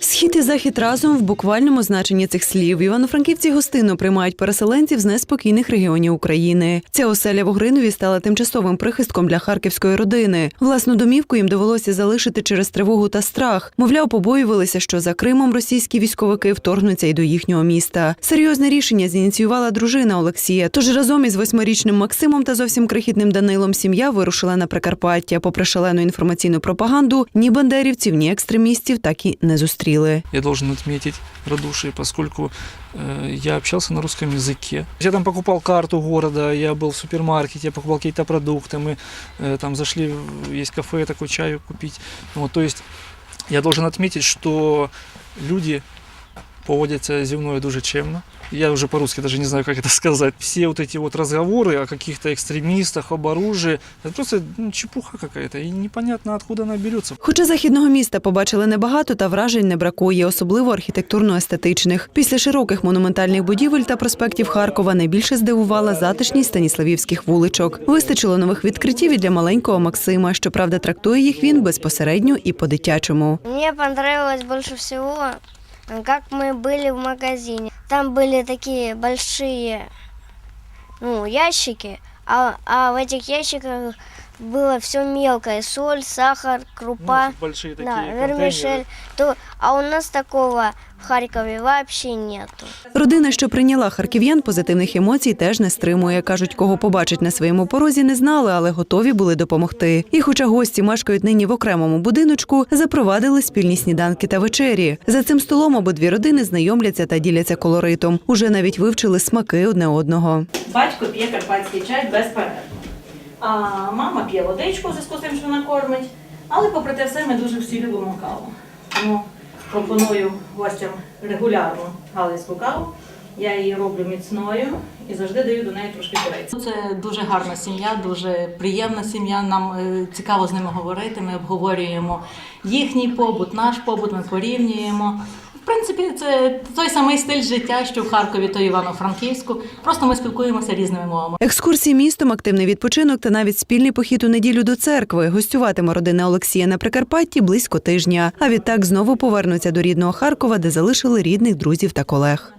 Схід і захід разом в буквальному значенні цих слів. Івано-франківці гостинно приймають переселенців з неспокійних регіонів України. Ця оселя в Угринові стала тимчасовим прихистком для харківської родини. Власну домівку їм довелося залишити через тривогу та страх. Мовляв, побоювалися, що за Кримом російські військовики вторгнуться й до їхнього міста. Серйозне рішення зініціювала дружина Олексія. Тож разом із восьмирічним Максимом та зовсім крихітним Данилом сім'я вирушила на Прикарпаття. Попри шалену інформаційну пропаганду, ні бандерівців, ні екстремістів так і не зустріли Я должен отметить радушие, поскольку э, я общался на русском языке. Я там покупал карту города, я был в супермаркете, я покупал какие-то продукты, мы э, там зашли, в- есть кафе, такой чаю купить. Вот, то есть я должен отметить, что люди поводятся зі мною дуже чемно. Я уже по-русски даже не знаю, как это сказать. Все вот эти вот разговоры о каких-то экстремистах, об оружии, это просто ну, чепуха какая-то, и непонятно, откуда она берется. Хоча західного міста побачили небагато, та вражень не бракує, особливо архітектурно-естетичних. Після широких монументальних будівель та проспектів Харкова найбільше здивувала затишність станіславівських вуличок. Вистачило нових відкриттів і для маленького Максима. Щоправда, трактує їх він безпосередньо і по-дитячому. Мне понравилось больше всего, э, как мы были в магазине. Там были такие большие ну, ящики, а, а в этих ящиках было все мелкое. Соль, сахар, крупа, Ну, большие такие да, вермишель. То, а у нас такого в Харькове вообще нету. Родина, що прийняла харків'ян, позитивних емоцій теж не стримує. кажуть, кого побачить на своєму порозі, не знали, але готові були допомогти. І, хоча гості мешкають нині в окремому будиночку, запровадили спільні сніданки та вечері. За цим столом обидві родини знайомляться та діляться колоритом. Уже навіть вивчили смаки одне одного. Батько п'є карпатський чай безперервно. А мама п'є водичку в зв'язку з тим, що вона кормить. Але попри те все ми дуже всі любимо каву. Тому пропоную гостям регулярну галицьку каву. Я її роблю міцною і завжди даю до неї трошки корейцю. Це дуже гарна сім'я, дуже приємна сім'я. Нам е, цікаво з ними говорити. Ми обговорюємо їхній побут, наш побут, ми порівнюємо. Принципі, це той самий стиль життя, що в Харкові, то Івано-Франківську. Просто ми спілкуємося різними мовами. Екскурсії містом, активний відпочинок та навіть спільний похід у неділю до церкви. Гостюватиме родина Олексія на Прикарпатті близько тижня. А відтак знову повернуться до рідного Харкова, де залишили рідних друзів та колег.